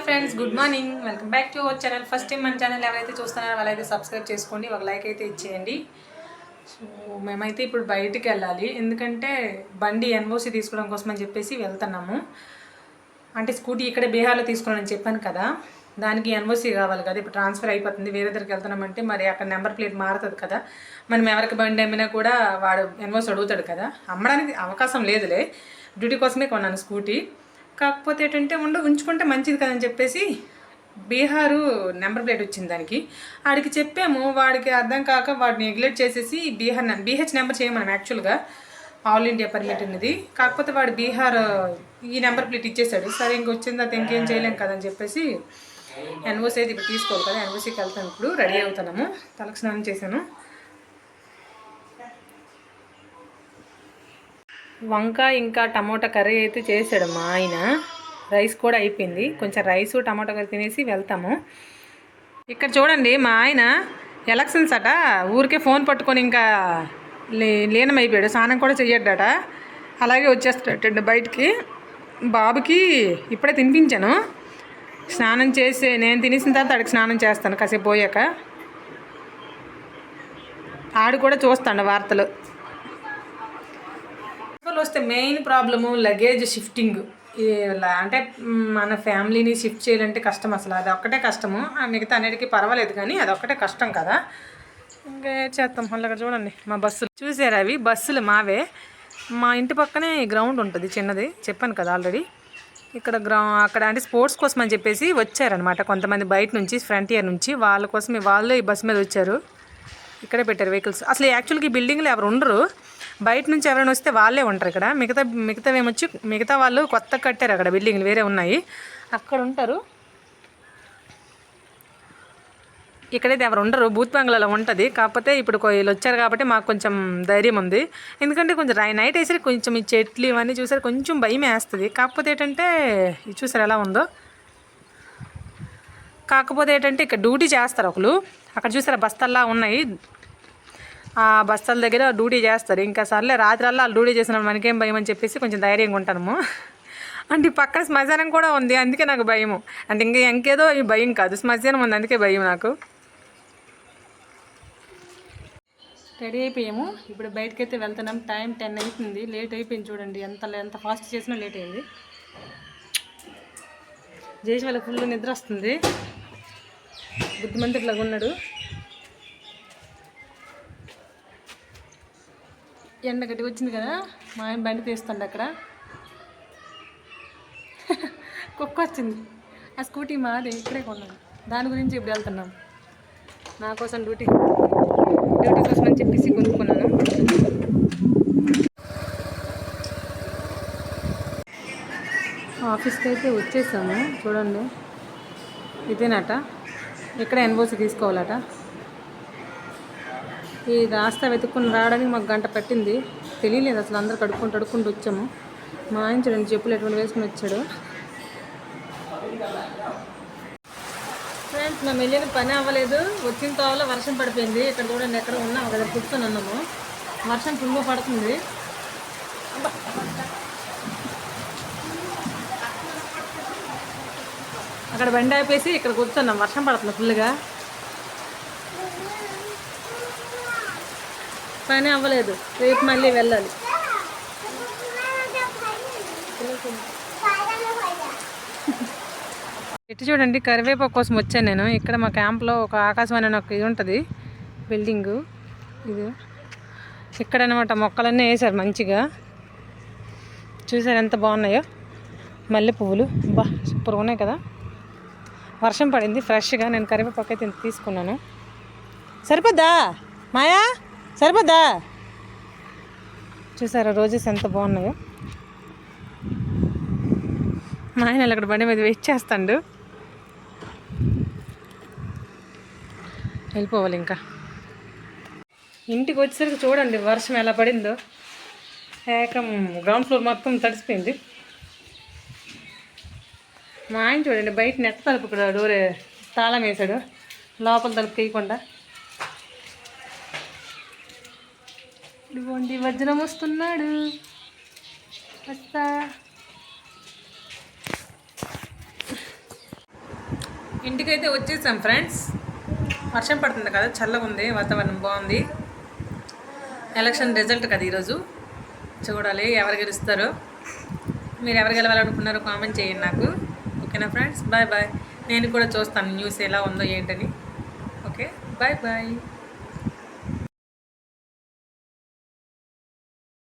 Hi friends good morning welcome back to our channel first time మన channel ఎవరైతే చూస్తున్నారో వాళ్ళైతే సబ్స్క్రైబ్ చేసుకోండి. ఒక లైక్ అయితే ఇచ్చేయండి. సో మేమైతే ఇప్పుడు బయటికి వెళ్ళాలి. ఎందుకంటే బండి ఎన్ఓసి తీసుకోవడం కోసం అని చెప్పేసి వెళ్తున్నాము. అంటే స్కూటీ ఇక్కడే బీహార్లో తీసుకున్నానని చెప్పాను కదా. దానికి ఎన్ఓసి కావాలి కదా. ఇప్పుడు ట్రాన్స్ఫర్ అయిపోతుంది. వేరే దగ్గరికి వెళ్తున్నామంటే మరి అక్కడ నెంబర్ ప్లేట్ మారుతుంది కదా. మనం ఎవరికి బండి అమ్మినా కూడా వాడు ఎన్ఓసి అడుగుతాడు కదా. అమ్మడానికి అవకాశం లేదులే. డ్యూటీ కోసమే కొన్నాను స్కూటీ. కాకపోతే ఏంటంటే ఉండు ఉంచుకుంటే మంచిది కదని చెప్పేసి బీహారు నెంబర్ ప్లేట్ వచ్చింది దానికి. వాడికి చెప్పాము వాడికి అర్థం కాక వాడిని నెగ్లెక్ట్ చేసేసి బీహార్ బీహెచ్ నెంబర్ చేయమని యాక్చువల్గా ఆల్ ఇండియా పర్మిట్ ఉన్నది. కాకపోతే వాడు బీహార్ ఈ నెంబర్ ప్లేట్ ఇచ్చేసాడు. సరే ఇంకొచ్చింది అది ఇంకేం చేయలేం కదని చెప్పేసి ఎన్ఓసి అయితే ఇప్పుడు తీసుకోవాలి కదా ఎన్ఓసికి వెళ్తాను ఇప్పుడు రెడీ అవుతున్నాము. తలకు స్నానం చేశాను. వంకాయ ఇంకా టమోటా కర్రీ అయితే చేశాడు మా ఆయన. రైస్ కూడా అయిపోయింది. కొంచెం రైస్ టమోటా కర్రీ తినేసి వెళ్తాము. ఇక్కడ చూడండి మా ఆయన ఎలక్షన్స్ అట. ఊరికే ఫోన్ పట్టుకొని ఇంకా లే లీనమైపోయాడు. స్నానం కూడా చెయ్యడ్డట అలాగే వచ్చేస్తాడు బయటికి. బాబుకి ఇప్పుడే తినిపించాను. స్నానం చేసి నేను తినేసిన తర్వాత ఆడికి స్నానం చేస్తాను. కాసేపు పోయాక. ఆడు కూడా చూస్తాడు వార్తలు. ఫెస్టివల్ వస్తే మెయిన్ ప్రాబ్లము లగేజ్ షిఫ్టింగ్ అంటే మన ఫ్యామిలీని షిఫ్ట్ చేయాలంటే కష్టం అసలు. అది ఒక్కటే కష్టము. మిగతా అన్నిటికీ పర్వాలేదు కానీ అది ఒక్కటే కష్టం కదా. ఇంకా చేస్తాం మళ్ళీ చూడండి మా బస్సులు. చూసారు అవి బస్సులు మావే. మా ఇంటి పక్కనే గ్రౌండ్ ఉంటుంది చిన్నది. చెప్పాను కదా ఆల్రెడీ ఇక్కడ గ్రౌ అక్కడ అంటే స్పోర్ట్స్ కోసం అని చెప్పేసి వచ్చారనమాట కొంతమంది బయట నుంచి ఫ్రంట్ ఇయర్ నుంచి. వాళ్ళ కోసం వాళ్ళు ఈ బస్సు మీద వచ్చారు. ఇక్కడే పెట్టారు వెహికల్స్ అసలు యాక్చువల్గా ఈ బిల్డింగ్లో ఎవరు ఉండరు. బయట నుంచి ఎవరైనా వస్తే వాళ్ళే ఉంటారు ఇక్కడ. మిగతా మిగతా ఏమొచ్చి మిగతా వాళ్ళు కొత్త కట్టారు అక్కడ బిల్డింగ్లు వేరే ఉన్నాయి. అక్కడ ఉంటారు. ఇక్కడైతే ఎవరు ఉండరు. బూత్ బంగ్లాలో ఉంటుంది. కాకపోతే ఇప్పుడు వీళ్ళు వచ్చారు కాబట్టి మాకు కొంచెం ధైర్యం ఉంది. ఎందుకంటే కొంచెం రై నైట్ వేసరికి కొంచెం ఈ చెట్లు ఇవన్నీ చూసారు కొంచెం భయం వేస్తుంది. కాకపోతే ఏంటంటే ఇది చూసారు ఎలా ఉందో? కాకపోతే ఏంటంటే ఇక్కడ డ్యూటీ చేస్తారు ఒకరు అక్కడ చూసారా బస్తాల్లా ఉన్నాయి. బస్తాల దగ్గర డ్యూటీ చేస్తారు. ఇంకా సర్లే రాత్రల్లా వాళ్ళు డ్యూటీ చేసిన మనకేం భయం అని చెప్పేసి కొంచెం ధైర్యంగా ఉంటాము. అంటే పక్కన శ్మశానం కూడా ఉంది అందుకే నాకు భయము. అంటే ఇంకా ఇంకేదో ఈ భయం కాదు. శ్మశానం ఉంది అందుకే భయం నాకు. రెడీ అయిపోయాము. ఇప్పుడు బయటకైతే వెళ్తున్నాం. టైం టెన్ అవుతుంది. లేట్ అయిపోయింది చూడండి. ఎంత ఎంత ఫాస్ట్ చేసినా లేట్ అయింది. జేసి వాళ్ళ ఫుల్ నిద్ర వస్తుంది. బుద్ధిమంతుడిలాగా ఉన్నాడు. ఎండ గట్టి వచ్చింది కదా మా ఆయన బండి తీస్తుంది అక్కడ. కుక్క వచ్చింది ఆ స్కూటీ మాది ఇక్కడే కొన్నాను. దాని గురించి ఇప్పుడు వెళ్తున్నాం. నా కోసం డ్యూటీ. డ్యూటీ కోసం అని చెప్పేసి కొనుక్కున్నాను. ఆఫీస్కి అయితే వచ్చేసాము చూడండి. ఇదేనట? ఇక్కడ ఎన్బోసి తీసుకోవాలట. ఈ రాస్తా వెతుక్కుని రావడానికి మాకు గంట పట్టింది. తెలియలేదు అసలు అందరు కడుక్కుంటూ అడుక్కుంటూ వచ్చాము. మా ఆయన చూడండి చెప్పులు ఎటువంటి వేసుకుని వచ్చాడు. ఫ్రెండ్స్ మేము వెళ్ళిన పని అవ్వలేదు. వచ్చిన తోవలో వర్షం పడిపోయింది. ఇక్కడ చూడండి ఎక్కడ ఉన్నాం కదా కూర్చొని ఉన్నాము. వర్షం ఫుల్గా పడుతుంది. అక్కడ బండి ఆపేసి ఇక్కడ కూర్చున్నాం. వర్షం పడుతుంది ఫుల్గా పని అవ్వలేదు. రేపు మళ్ళీ వెళ్ళాలి. ఇటు చూడండి కరివేపాకు కోసం వచ్చాను నేను. ఇక్కడ మా క్యాంప్లో ఒక ఆకాశవాణి అని ఒక ఇది ఉంటుంది. బిల్డింగు. ఇది. ఇక్కడ అనమాట మొక్కలన్నీ వేసారు మంచిగా. చూసారు ఎంత బాగున్నాయో? మల్లె పువ్వులు బా సూపర్ ఉన్నాయి కదా? వర్షం పడింది ఫ్రెష్గా. నేను కరివేపాకు అయితే తీసుకున్నాను. సరిపోద్దా? మాయా? సరిపోద్దా? చూసారా రోజెస్ ఎంత బాగున్నాయో? మా ఆయన అక్కడ బండి మీద వెయిట్ చేస్తాడు. వెళ్ళిపోవాలి ఇంకా. ఇంటికి వచ్చేసరికి చూడండి వర్షం ఎలా పడిందో. ఏకం గ్రౌండ్ ఫ్లోర్ మొత్తం తడిసిపోయింది. మా ఆయన చూడండి బయట నెట్ తలుపు ఇక్కడ డోరే తాళం వేసాడు లోపల తలుపు తీయకుండా. ఇదిగోండి వజ్రం వస్తున్నాడు. వస్తా. ఇంటికైతే వచ్చేసాం ఫ్రెండ్స్. వర్షం పడుతుంది కదా చల్లగా ఉంది వాతావరణం బాగుంది. ఎలక్షన్ రిజల్ట్ కదా ఈరోజు. చూడాలి ఎవరు గెలుస్తారో. మీరు ఎవరు గెలవాలనుకున్నారో కామెంట్ చేయండి నాకు. ఓకేనా ఫ్రెండ్స్? Bye bye. నేను కూడా చూస్తాను న్యూస్ ఎలా ఉందో ఏంటని. ఓకే? Bye bye.